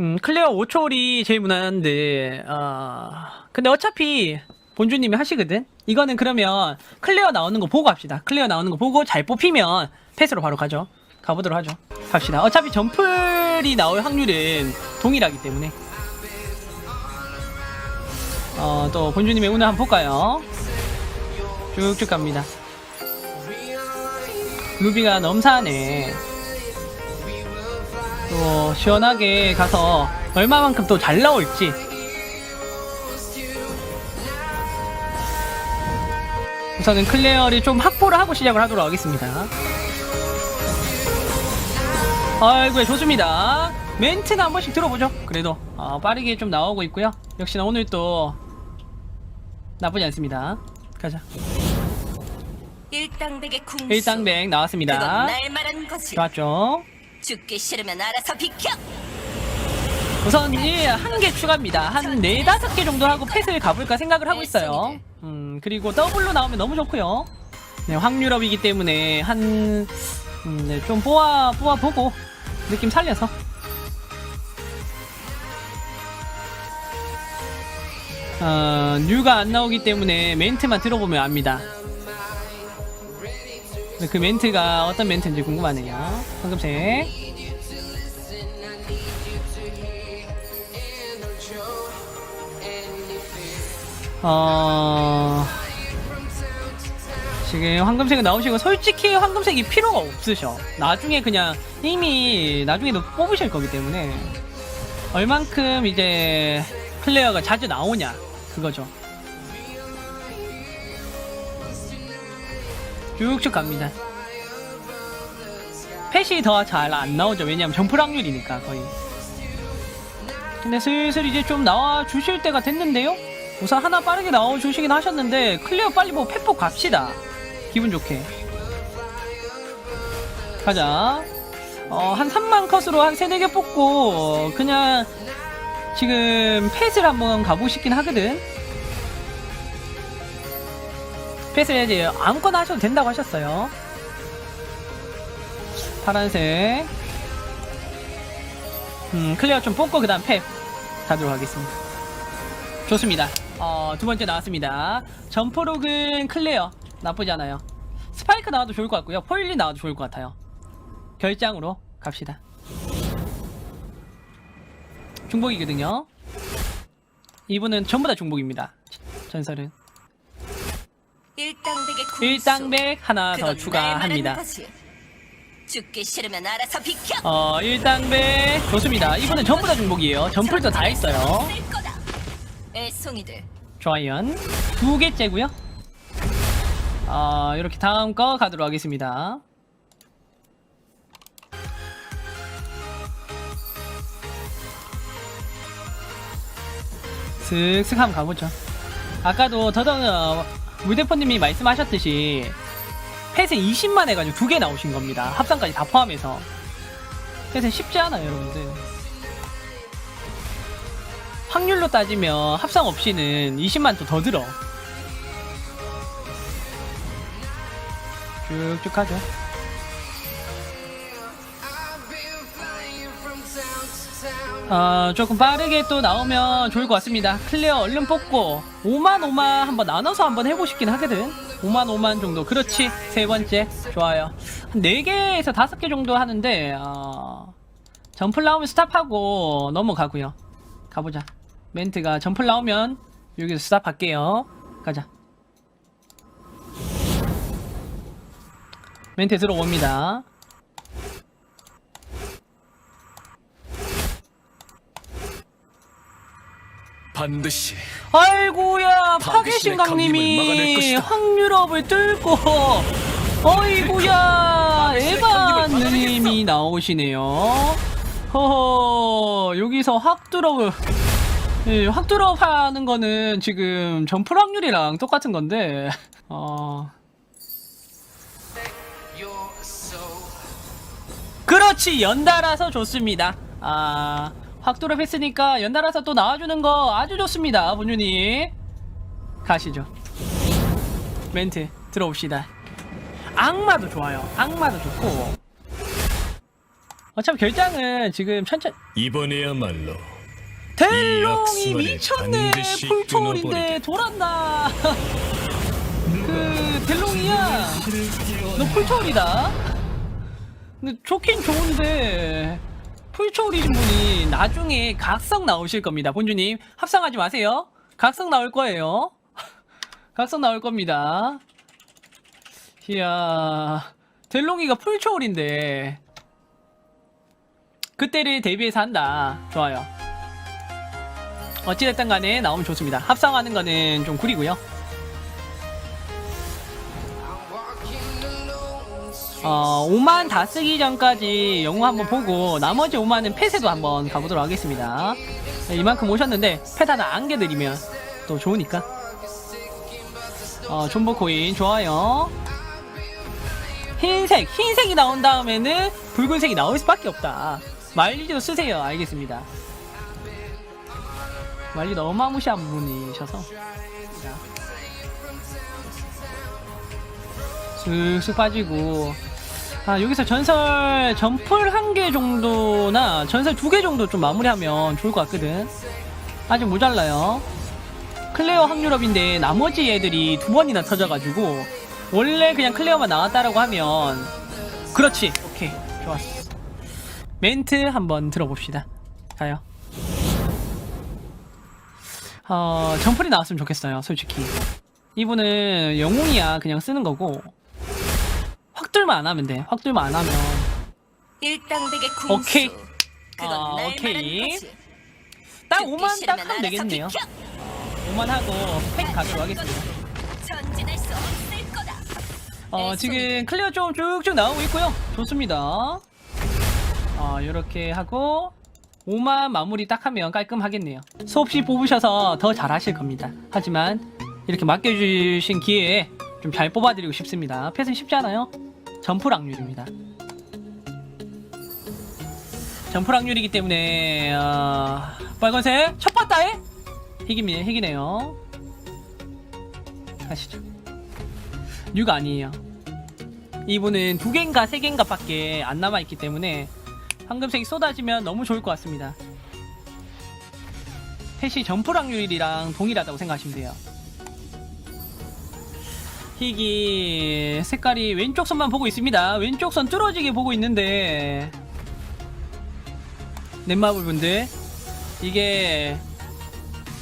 음, 클레어 5초리 제일 무난한데, 어, 근데 어차피 본주님이 하시거든? 이거는 그러면 클레어 나오는 거 보고 합시다. 클레어 나오는 거 보고 잘 뽑히면 패스로 바로 가죠. 가보도록 하죠. 갑시다. 어차피 점플이 나올 확률은 동일하기 때문에. 어, 또 본주님의 운을 한번 볼까요? 쭉쭉 갑니다. 루비가 넘사네. 또 시원하게 가서 얼마만큼 또 잘 나올지. 우선은 클레어를 좀 확보를 하고 시작을 하도록 하겠습니다. 아이고 좋습니다. 멘트는 한 번씩 들어보죠. 그래도 어, 빠르게 좀 나오고 있고요. 역시나 오늘 또 나쁘지 않습니다. 가자. 일당백의 궁수. 일당백 그건 나왔습니다. 좋았죠 죽기 싫으면 알아서 비켜. 우선 이한 개 추가입니다. 한 네 다섯 개 정도 하고 패스를 가볼까 생각을 하고 있어요. 음 그리고 더블로 나오면 너무 좋고요. 네 확률업이기 때문에 한좀 음, 네, 좀 뽑아 뽑아 보고 느낌 살려서. 어, 뉴가 안 나오기 때문에 멘트만 들어보면 압니다. 네, 그 멘트가 어떤 멘트인지 궁금하네요. 황금색. 어... 지금 황금색은 나오시고 솔직히 황금색이 필요가 없으셔 나중에 그냥 이미 나중에도 뽑으실 거기 때문에 얼만큼 이제 플레이어가 자주 나오냐 그거죠 쭉쭉 갑니다. 펫이 더 잘 안 나오죠. 왜냐면 점프 확률이니까 거의. 근데 슬슬 이제 좀 나와 주실 때가 됐는데요? 우선 하나 빠르게 나와 주시긴 하셨는데 클리어 빨리 뭐 펫복 갑시다. 기분 좋게. 가자. 어, 한 3만 컷으로 한 3, 4개 뽑고 그냥 지금 펫을 한번 가보고 싶긴 하거든 펫을 이제 아무거나 하셔도 된다고 하셨어요. 파란색. 음 클리어 좀 뽑고 그 다음 펫 가도록 하겠습니다. 좋습니다. 어, 두 번째 나왔습니다. 점프록은 클레어. 나쁘지 않아요. 스파이크 나와도 좋을 것 같고요. 포일리 나와도 좋을 것 같아요. 결장으로 갑시다. 중복이거든요. 이분은 전부 다 중복입니다. 전설은 일당백의 궁수. 일당백 하나 더 그건 추가합니다. 죽기 싫으면 알아서 비켜. 어 일당백 좋습니다 이분은 전부 다 중복이에요 점플도 다 있어요 쓸 거다. 애송이들. 두 개째고요. 아, 이렇게 다음 거 가도록 하겠습니다. 슥슥 한번 가보죠. 아까도 더더 어, 물대포님이 말씀하셨듯이 펫에 20만 해가지고 두 개 나오신 겁니다. 합산까지 다 포함해서. 펫에 쉽지 않아요, 여러분들. 확률로 따지면 합상 없이는 20만 또 더 들어. 쭉쭉 하죠. 아, 조금 빠르게 또 나오면 좋을 것 같습니다. 클리어 얼른 뽑고 5만 5만 한번 나눠서 한번 해보고 싶긴 하거든. 5만 5만 정도. 그렇지. 세 번째. 좋아요. 한 4개에서 5개 정도 하는데 어, 점플 나오면 스탑하고 넘어가고요. 가보자. 멘트가 점플 나오면 여기서 스탑할게요. 가자. 멘트 들어옵니다. 반드시 아이고야 파괴신강님이. 확률업을 뚫고. 어이구야 막아내겠어. 나오시네요. 허허 여기서 확드롭을 예, 확드롭 하는 거는 지금 점프 확률이랑 똑같은 건데. 어. 그렇지 연달아서 좋습니다. 아 확도를 했으니까 연달아서 또 나와주는 거 아주 좋습니다 본윤이. 가시죠. 멘트 들어옵시다. 악마도 좋아요. 악마도 좋고. 어차피 결장은 지금 천천히 이번에야말로 델롱이 미쳤네. 풀초월인데. 돌았나? 그 델롱이야. 너 풀초월이다. 근데 좋긴 좋은데 풀초월이신 분이 나중에 각성 나오실 겁니다. 본주님 합성하지 마세요. 각성 나올 거예요. 각성 나올 겁니다. 이야 델롱이가 풀초월인데 그때를 대비해서 한다. 좋아요. 어찌됐든 간에 나오면 좋습니다. 합성하는 거는 좀 구리고요. 어, 5만 다 쓰기 전까지 영웅 한번 보고 나머지 5만은 펫에도 한번 가보도록 하겠습니다. 네, 이만큼 오셨는데 펫 하나 안겨드리면 또 좋으니까. 어, 존버 코인 좋아요. 흰색, 흰색이 나온 다음에는 붉은색이 나올 수밖에 없다. 말리도 쓰세요. 알겠습니다. 말리 너무 무시한 분이셔서 슥슥 빠지고 아 여기서 전설 전풀 한 개 정도나 전설 두 개 정도 좀 마무리하면 좋을 것 같거든. 아직 모자라요. 클레어 확률업인데 나머지 애들이 두 번이나 터져가지고 원래 그냥 클레어만 나왔다라고 하면 그렇지. 오케이. 좋았어. 멘트 한번 들어봅시다. 가요. 어, 점플이 나왔으면 좋겠어요, 솔직히. 이분은 영웅이야, 그냥 쓰는 거고. 확들만 안 하면 돼. 확들만 안 하면. 일당백의 궁수. 오케이. 그건 아, 날 오케이. 말하는 거지. 딱 죽기 5만 딱 싫으면 하면 알아서 되겠네요. 비켜. 5만 하고 팩 가도록 하겠습니다. 전진할 수 없을 거다. 어, 지금 클리어 좀 쭉쭉 나오고 있고요. 좋습니다. 어, 요렇게 하고 5만 마무리 딱 하면 깔끔하겠네요. 수없이 뽑으셔서 더 잘하실 겁니다. 하지만 이렇게 맡겨주신 기회에 좀 잘 뽑아드리고 싶습니다. 펫은 쉽지 않아요? 점프 확률입니다. 점프 확률이기 때문에 어, 빨간색 첫 바다에 핵이네, 핵이네요. 가시죠. 6 아니에요. 이분은 두 개인가 세 개인가 밖에 안 남아있기 때문에 황금색이 쏟아지면 너무 좋을 것 같습니다. 펫이 점프 확률이랑 동일하다고 생각하시면 돼요. 희기 색깔이 왼쪽 선만 보고 있습니다. 왼쪽 선 뚫어지게 보고 있는데 넷마블 분들 이게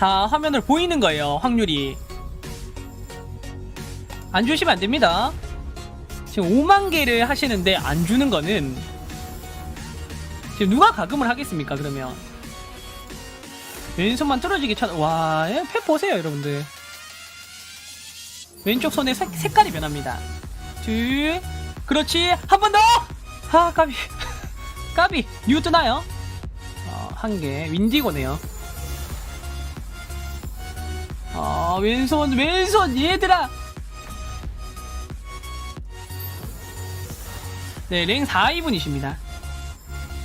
다 화면을 보이는 거예요. 확률이 안 주시면 안 됩니다. 지금 5만 개를 하시는데 안 주는 거는 지금 누가 가금을 하겠습니까? 그러면 왼손만 뚫어지게 쳐. 와, 예, 팩 보세요, 여러분들. 왼쪽 손의 색, 색깔이 변합니다. 둘, 그렇지, 한 번 더. 아, 까비, 까비, 뉴 뜨나요? 어, 한 개, 윈디고네요. 아, 왼손, 왼손, 얘들아. 네, 랭 4이분이십니다.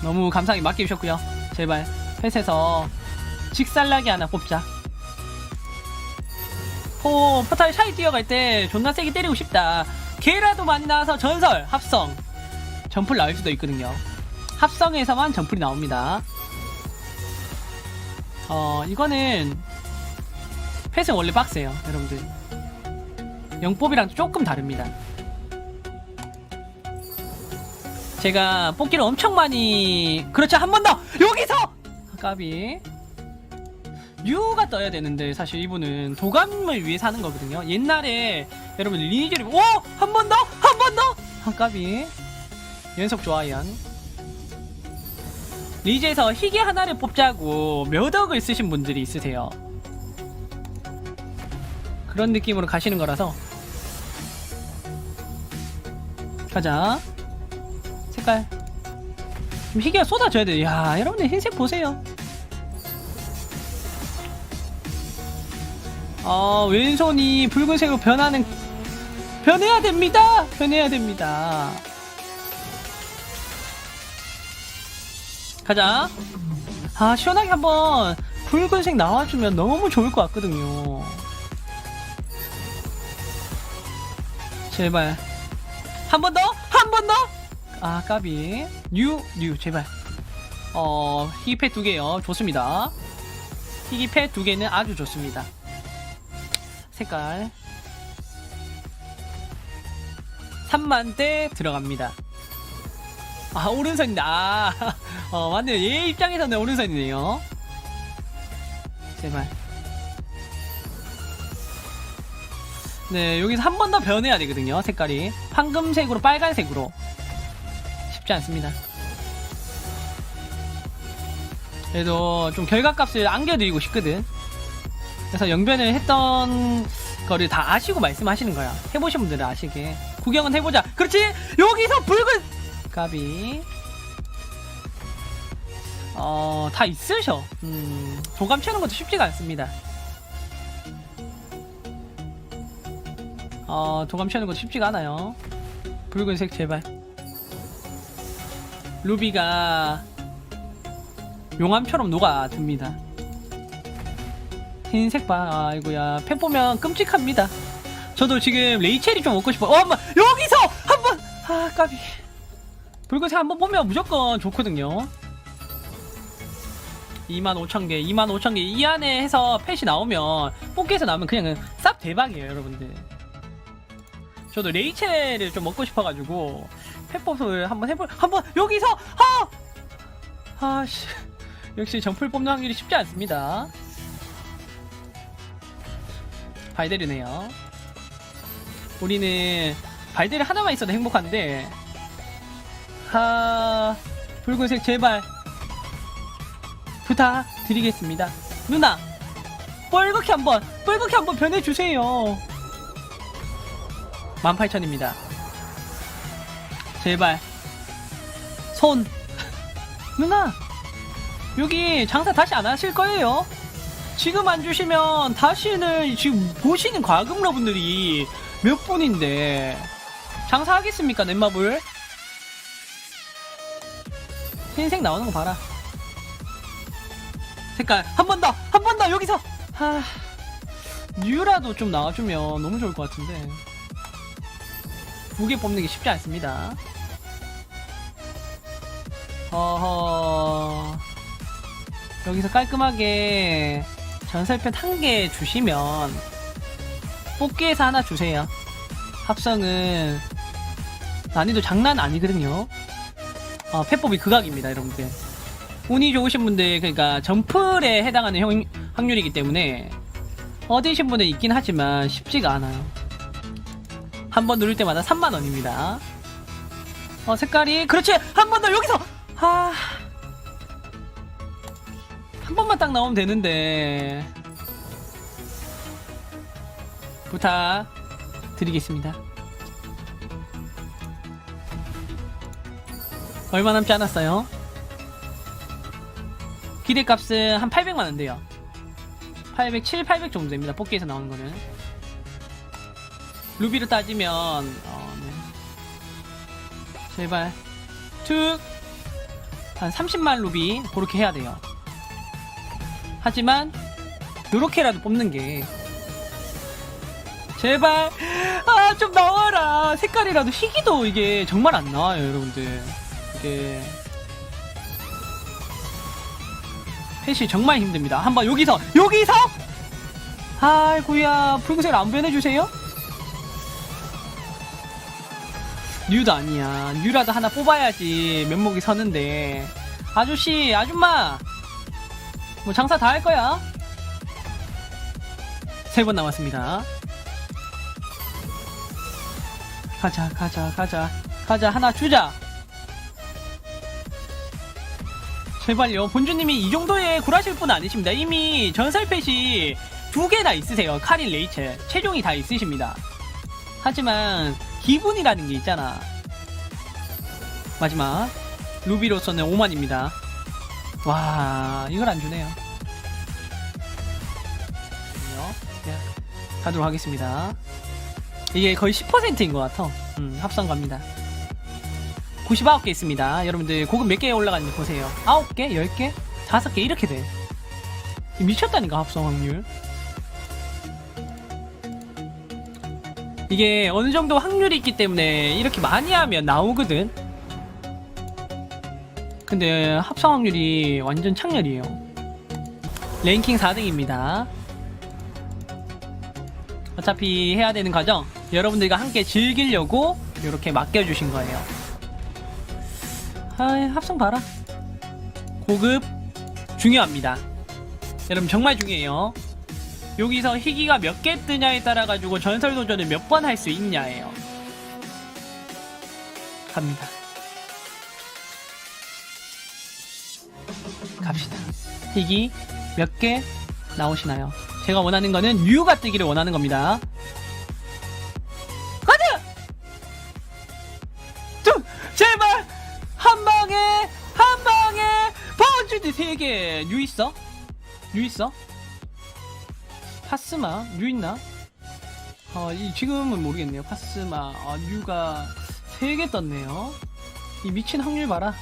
너무 감사하게 맡겨주셨고요. 제발 펫에서 직살나게 하나 뽑자. 포, 포탈 샤이 뛰어갈 때 존나 세게 때리고 싶다. 걔라도 많이 나와서 전설, 합성. 점플 나올 수도 있거든요. 합성에서만 점플이 나옵니다. 어, 이거는 펫은 원래 빡세요, 여러분들. 영법이랑 조금 다릅니다. 제가 뽑기를 엄청 많이 그렇죠 한 번 더 여기서 까비 뉴가 떠야 되는데 사실 이분은 도감을 위해서 하는 거거든요. 옛날에 여러분 리니지를 오 한 번 더? 한 번 더? 아, 까비. 연속 좋아요 리즈에서 희귀 하나를 뽑자고 몇 억을 쓰신 분들이 있으세요. 그런 느낌으로 가시는 거라서. 가자. 색깔. 좀 희귀가 쏟아져야 돼. 야, 여러분들 흰색 보세요. 어, 왼손이 붉은색으로 변하는 변해야 됩니다. 변해야 됩니다. 가자. 아, 시원하게 한번 붉은색 나와주면 너무 좋을 것 같거든요. 제발. 한 번 더? 한 번 더? 아 까비 뉴 뉴 제발 어 희귀패 두 개요 좋습니다 희귀패 두 개는 아주 좋습니다 색깔. 3만대 들어갑니다. 아 오른손이다. 아, 어 맞네요. 얘 입장에서는 오른손이네요. 제발. 네 여기서 한 번 더 변해야 되거든요 색깔이. 황금색으로 빨간색으로. 쉽지 않습니다. 그래도 좀 결과값을 안겨드리고 싶거든 그래서 영변을 했던 거를 다 아시고 말씀하시는 거야. 해보신 분들은 아시게. 구경은 해보자. 그렇지? 여기서 붉은 까비 어 다 있으셔. 음 도감 채우는 것도 쉽지가 않습니다. 어 도감 채우는 것도 쉽지가 않아요. 붉은색 제발. 루비가 용암처럼 녹아듭니다 흰색 봐 아이고야. 펜 보면 끔찍합니다. 저도 지금 레이첼이 좀 먹고 싶어. 어 엄마 여기서 한번! 아 까비. 붉은색 한번 보면 무조건 좋거든요. 25,000개 25,000개. 이 안에 해서 펫이 나오면 뽑기에서 나오면 그냥 쌉 대박이에요 여러분들. 저도 레이첼을 좀 먹고 싶어가지고 펫법을 한번 해볼 한번 여기서! 아 아씨. 역시 점플 뽑는 확률이 쉽지 않습니다 발데르네요. 우리는 발데르 하나만 있어도 행복한데 하 붉은색 제발 부탁드리겠습니다. 누나 뻘겋게 한번 뻘겋게 한번 변해주세요. 18,000입니다. 제발. 손. 누나 여기 장사 다시 안 하실 거예요 지금 안 주시면 다시는 지금 보시는 과금러분들이 몇 분인데 장사하겠습니까 넷마블? 흰색 나오는 거 봐라. 색깔 한 번 더 한 번 더 여기서! 하 뉴라도 좀 나와주면 너무 좋을 것 같은데. 두 개 뽑는 게 쉽지 않습니다. 어허. 여기서 깔끔하게 전설펜 한개 주시면 뽑기에서 하나 주세요. 합성은 난이도 장난 아니거든요. 어, 펫법이 극악입니다 여러분들. 운이 좋으신 분들 그러니까 점플에 해당하는 형- 확률이기 때문에 얻으신 분은 있긴 하지만 쉽지가 않아요. 한 번 누를 때마다 3만원입니다. 어 색깔이 그렇지! 한 번 더 여기서! 아... 한 번만 딱 나오면 되는데. 부탁 드리겠습니다. 얼마 남지 않았어요. 기대값은 한 800만원 돼요. 800, 7, 800 정도 됩니다. 뽑기에서 나오는 거는. 루비로 따지면 어, 네. 제발. 툭! 한 30만 루비 그렇게 해야 돼요 하지만 요렇게라도 뽑는 게 제발. 아 좀 나와라. 색깔이라도 희귀도 이게 정말 안 나와요 여러분들. 이게 펫이 정말 힘듭니다. 한번 여기서 여기서? 아이고야 붉은색 안 변해주세요? 뉴도 아니야. 뉴라도 하나 뽑아야지. 면목이 서는데. 아저씨 아줌마 뭐 장사 다 할 거야. 세 번 남았습니다. 가자 가자 가자. 가자 하나 주자. 제발요. 본주님이 이 정도의 굴하실 분 아니십니다. 이미 전설펫이 두 개나 있으세요. 카린 레이첼. 최종이 다 있으십니다. 하지만 기분이라는 게 있잖아. 마지막. 루비로서는 5만입니다 와 이걸 안 주네요. 네, 가도록 하겠습니다. 이게 거의 10%인 것 같아 음, 합성 갑니다. 99개 있습니다. 여러분들 고급 몇 개 올라가는지 보세요. 9개? 10개? 5개 이렇게 돼. 미쳤다니까 합성 확률. 이게 어느 정도 확률이 있기 때문에 이렇게 많이 하면 나오거든 근데 합성 확률이 완전 창렬이에요. 랭킹 4등입니다. 어차피 해야 되는 과정 여러분들과 함께 즐기려고 이렇게 맡겨주신 거예요. 아, 합성 봐라. 고급 중요합니다. 여러분 정말 중요해요. 여기서 희귀가 몇 개 뜨냐에 따라 가지고 전설 도전을 몇 번 할 수 있냐예요. 갑니다. 갑시다. 희귀 몇개 나오시나요? 제가 원하는 거는 유가 뜨기를 원하는 겁니다. 가자! 좀 제발 한 방에 한 방에 번주드 세 개. 유 있어? 유 있어? 파스마 유 있나? 어, 이 지금은 모르겠네요. 파스마 아, 유가 세개 떴네요. 이 미친 확률 봐라.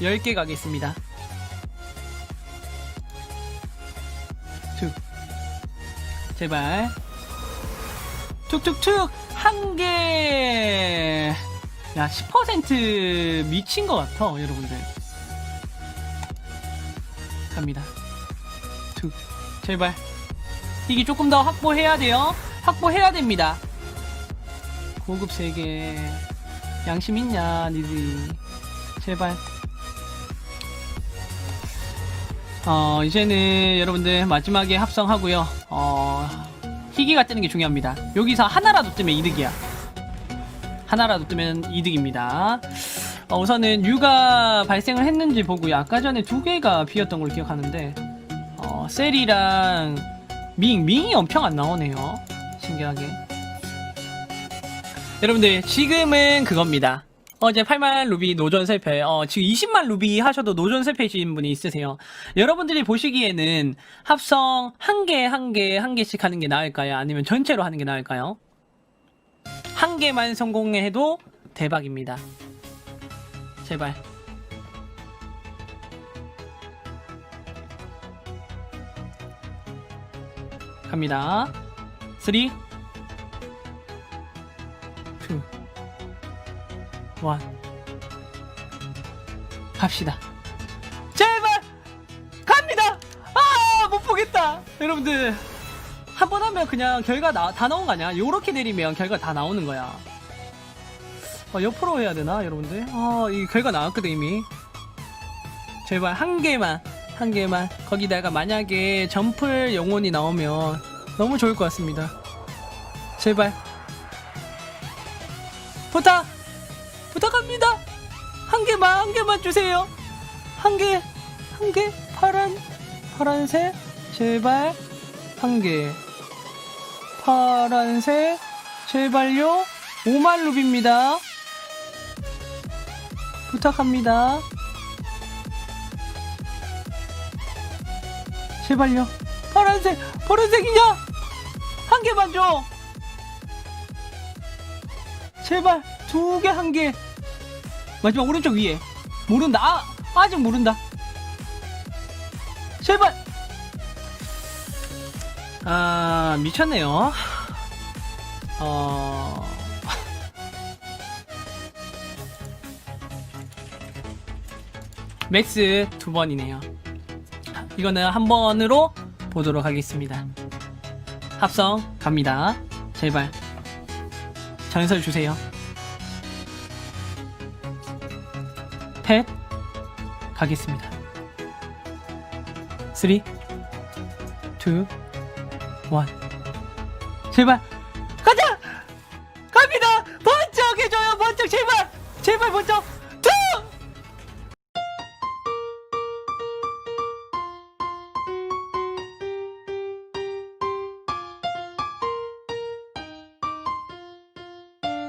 10개 가겠습니다. 제발. 툭툭툭! 한 개! 야, 10% 미친 것 같아, 여러분들. 갑니다. 툭. 제발. 이게 조금 더 확보해야 돼요. 확보해야 됩니다. 고급 3개. 양심 있냐, 니들이. 제발. 어, 이제는 여러분들 마지막에 합성하고요. 어, 희귀가 뜨는 게 중요합니다. 여기서 하나라도 뜨면 이득이야. 하나라도 뜨면 이득입니다. 어, 우선은 유가 발생을 했는지 보고요. 아까 전에 두 개가 비었던 걸 기억하는데, 어, 셀이랑 밍, 밍이 엄청 안 나오네요. 신기하게. 여러분들, 지금은 그겁니다. 어제 8만 루비 노전 실패, 어, 지금 20만 루비 하셔도 노전 실패이신 분이 있으세요. 여러분들이 보시기에는 합성 한 개, 한 개, 한 개씩 하는 게 나을까요? 아니면 전체로 하는 게 나을까요? 한 개만 성공해도 대박입니다. 제발. 갑니다. 3, 2, 1. 갑시다. 제발! 갑니다! 아, 못 보겠다! 여러분들, 한 번 하면 그냥 결과 나, 다 나온 거 아니야? 요렇게 내리면 결과 다 나오는 거야. 아, 옆으로 해야 되나, 여러분들? 아, 이 결과 나왔거든, 이미. 제발, 한 개만, 한 개만. 거기다가 만약에 점플 영혼이 나오면 너무 좋을 것 같습니다. 제발. 부탁! 부탁합니다! 한 개만, 한 개만 주세요! 한 개, 한 개, 파란, 파란색, 제발, 한 개. 파란색, 제발요, 5만 루비입니다. 부탁합니다. 제발요. 파란색, 파란색이냐? 한 개만 줘. 제발 두 개, 한 개. 마지막 오른쪽 위에. 모른다. 아, 아직 모른다. 제발. 아, 미쳤네요. 어. 맥스 두 번이네요. 이거는 한 번으로 보도록 하겠습니다. 합성 갑니다. 제발. 전설 주세요. 가겠습니다. 3 2 1 제발 가자! 갑니다! 번쩍 해줘요 번쩍 제발! 제발 번쩍!